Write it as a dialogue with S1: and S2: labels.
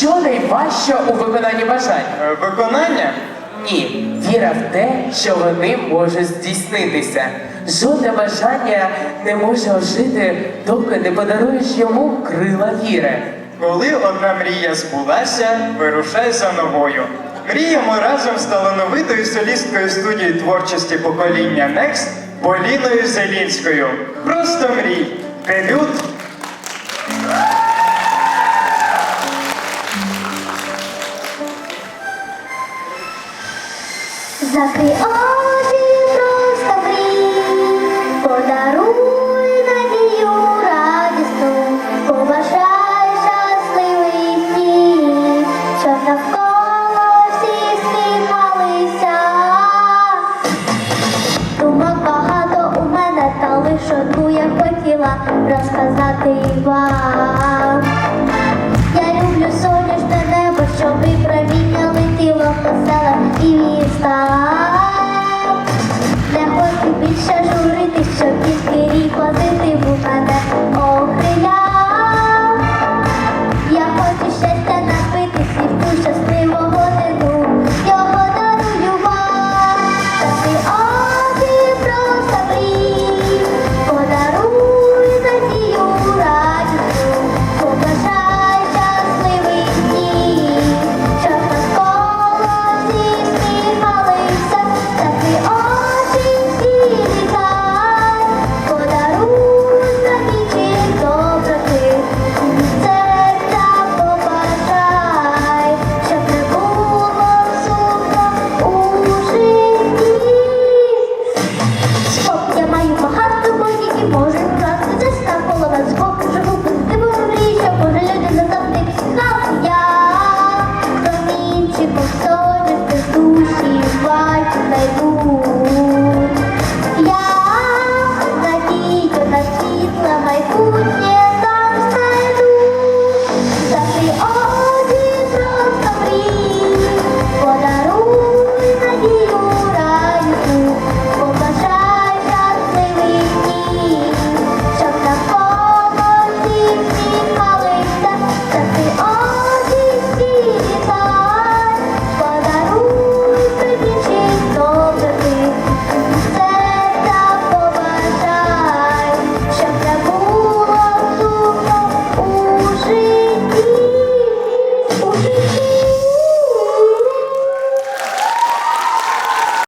S1: Що найважче у виконанні бажань?
S2: Е, Виконання?
S1: Ні, віра в те, що вони можуть здійснитися. Жодне бажання не може ожити, доки не подаруєш йому крила віри.
S2: Коли одна мрія збулася, вирушай за новою. Мріємо разом з талановитою солісткою студії творчості покоління Next Поліною Зелінською. Просто мрій. Дебют
S3: закрий очі просто подаруй надію радісну, побажай щасливий дні, щоб навколо всі спіймалися. Думок багато у мене та лиш одну я хотіла розказати вам. পথেতে বোকা